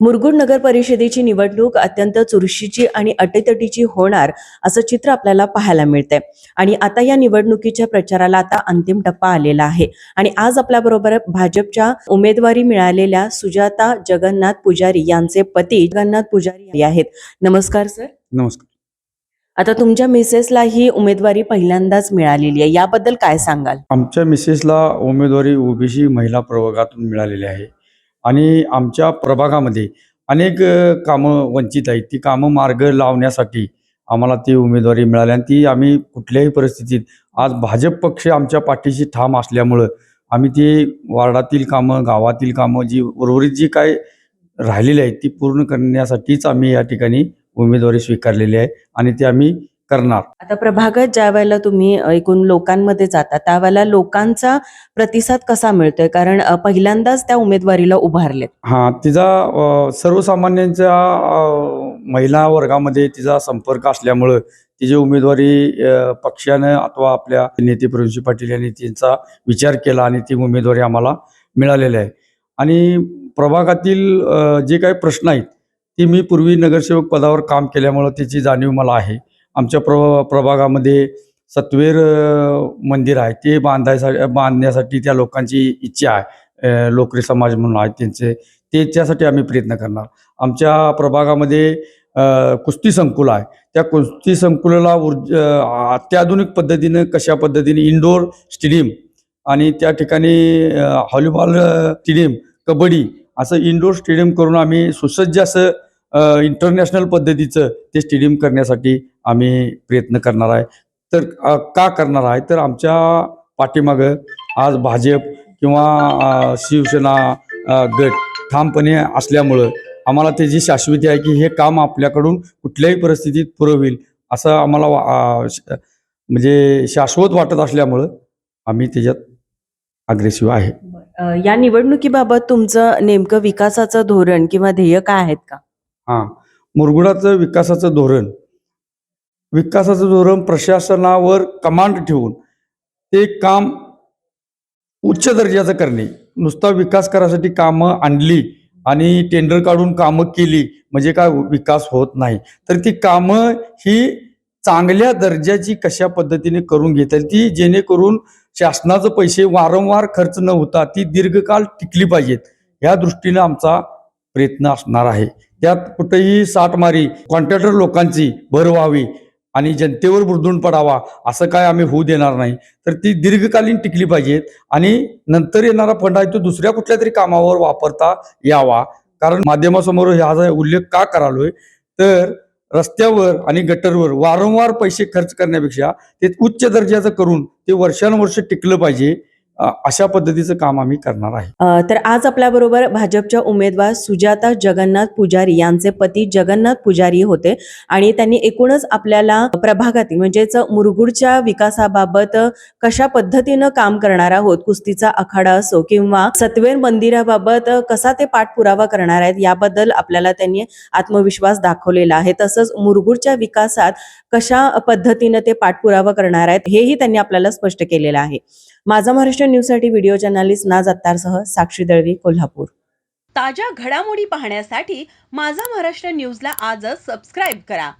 मुरगुड नगर परिषदेची निवडणूक अत्यंत चुरशीची आणि अटीतटीची होणार असं चित्र आपल्याला पाहायला मिळतंय. आणि आता या निवडणुकीच्या प्रचाराला आता अंतिम टप्पा आलेला आहे. आणि आज आपल्याबरोबर भाजपच्या उमेदवारी मिळालेल्या सुजाता जगन्नाथ पुजारी यांचे पती जगन्नाथ पुजारी आहेत. नमस्कार सर. नमस्कार. आता तुमच्या मिसेसला ही उमेदवारी पहिल्यांदाच मिळालेली आहे. याबद्दल काय सांगाल? आमच्या मिसेसला उमेदवारी ओबीसी महिला प्रवर्गातून मिळालेली आहे. आणि आमच्या प्रभागामध्ये अनेक कामं वंचित आहेत. ती कामं मार्ग लावण्यासाठी आम्हाला ती उमेदवारी मिळाली आणि ती आम्ही कुठल्याही परिस्थितीत आज भाजप पक्ष आमच्या पाठीशी ठाम असल्यामुळं आम्ही ती वार्डातील कामं गावातील कामं जी उर्वरित जी काय राहिलेली आहेत ती पूर्ण करण्यासाठीच आम्ही या ठिकाणी उमेदवारी स्वीकारलेली आहे आणि ती आम्ही करणार. आता प्रभागात ज्या वेळेला तुम्ही एकूण लोकांमध्ये जाता त्यावेळेला लोकांचा प्रतिसाद कसा मिळतोय? कारण पहिल्यांदाच त्या उमेदवारीला उभारलेत. हां तिचा सर्वसामान्यांच्या महिला वर्गामध्ये तिचा संपर्क असल्यामुळं तिची उमेदवारी पक्षानं अथवा आपल्या नेते प्रवीणजी पाटील यांनी तिचा विचार केला आणि ती उमेदवारी आम्हाला मिळालेली आहे. आणि प्रभागातील जे काही प्रश्न आहेत ती मी पूर्वी नगरसेवक पदावर काम केल्यामुळं त्याची जाणीव मला आहे. आमच्या प्र प्रभागामध्ये सत्वेर मंदिर आहे. ते बांधायसाठी बांधण्यासाठी त्या लोकांची इच्छा आहे. लोकरी समाज म्हणून आहे त्यांचे. त्याच्यासाठी आम्ही प्रयत्न करणार. आमच्या प्रभागामध्ये कुस्ती संकुल आहे. त्या कुस्ती संकुलाला ऊर्जा अत्याधुनिक पद्धतीनं कशा पद्धतीने इंडोर स्टेडियम आणि त्या ठिकाणी हॉलीबॉल स्टेडियम कबड्डी असं इंडोर स्टेडियम करून आम्ही सुसज्ज असं इंटरनॅशनल पद्धतीचं ते स्टेडियम करण्यासाठी आम्ही प्रयत्न करणार आहे. तर का करणार आहे? तर आमच्या पाठीमागं आज भाजप किंवा शिवसेना गट ठामपणे असल्यामुळं आम्हाला त्याची शाश्वती आहे की हे काम आपल्याकडून कुठल्याही परिस्थितीत पुरं असं आम्हाला म्हणजे शाश्वत वाटत असल्यामुळं आम्ही त्याच्यात अग्रेसिव्ह आहे. या निवडणुकीबाबत तुमचं नेमकं विकासाचं धोरण किंवा ध्येय काय आहेत का? हां. मुरगुडाचं विकासाचं धोरण. विकासाचं धोरण प्रशासनावर कमांड ठेवून ते काम उच्च दर्जाचं करणे. नुसता विकास करायसाठी कामं आणली आणि टेंडर काढून कामं केली म्हणजे काय विकास होत नाही. तर ती कामं ही चांगल्या दर्जाची कशा पद्धतीने करून घेता येईल ती जेणेकरून शासनाचं पैसे वारंवार खर्च न होता ती दीर्घकाळ टिकली पाहिजेत. या दृष्टीनं आमचा प्रयत्न असणार आहे. त्यात कुठेही साठमारी कॉन्ट्रॅक्टर लोकांची भर व्हावी आणि जनतेवर बुरदून पडावा असं काय आम्ही होऊ देणार नाही. तर ती दीर्घकालीन टिकली पाहिजेत आणि नंतर येणारा फंड आहे तो दुसऱ्या कुठल्या तरी कामावर वापरता यावा. कारण माध्यमासमोर ह्याचा उल्लेख का करालोय तर रस्त्यावर आणि गटरवर वारंवार पैसे खर्च करण्यापेक्षा ते उच्च दर्जाचं करून ते वर्षानुवर्ष टिकलं पाहिजे. अशा पद्धतीचं काम आम्ही करणार आहे. तर आज आपल्याबरोबर भाजपच्या उमेदवार सुजाता जगन्नाथ पुजारी यांचे पती जगन्नाथ पुजारी होते आणि त्यांनी एकूणच आपल्याला प्रभागातील म्हणजेच मुरगुडच्या विकासाबाबत कशा पद्धतीनं काम करणार आहोत कुस्तीचा आखाडा असो किंवा सत्वेर मंदिराबाबत कसा ते पाठपुरावा करणार आहेत याबद्दल आपल्याला त्यांनी आत्मविश्वास दाखवलेला आहे. तसंच मुरगुडच्या विकासात कशा पद्धतीनं ते पाठपुरावा करणार आहेत हेही त्यांनी आपल्याला स्पष्ट केलेलं आहे. माझा महाराष्ट्र न्यूजसाठी व्हिडिओ जर्नालिस्ट नाज अत्तारसह साक्षी दळवी कोल्हापूर. ताज्या घडामोडी पाहण्यासाठी माझा महाराष्ट्र न्यूजला आजच सबस्क्राईब करा.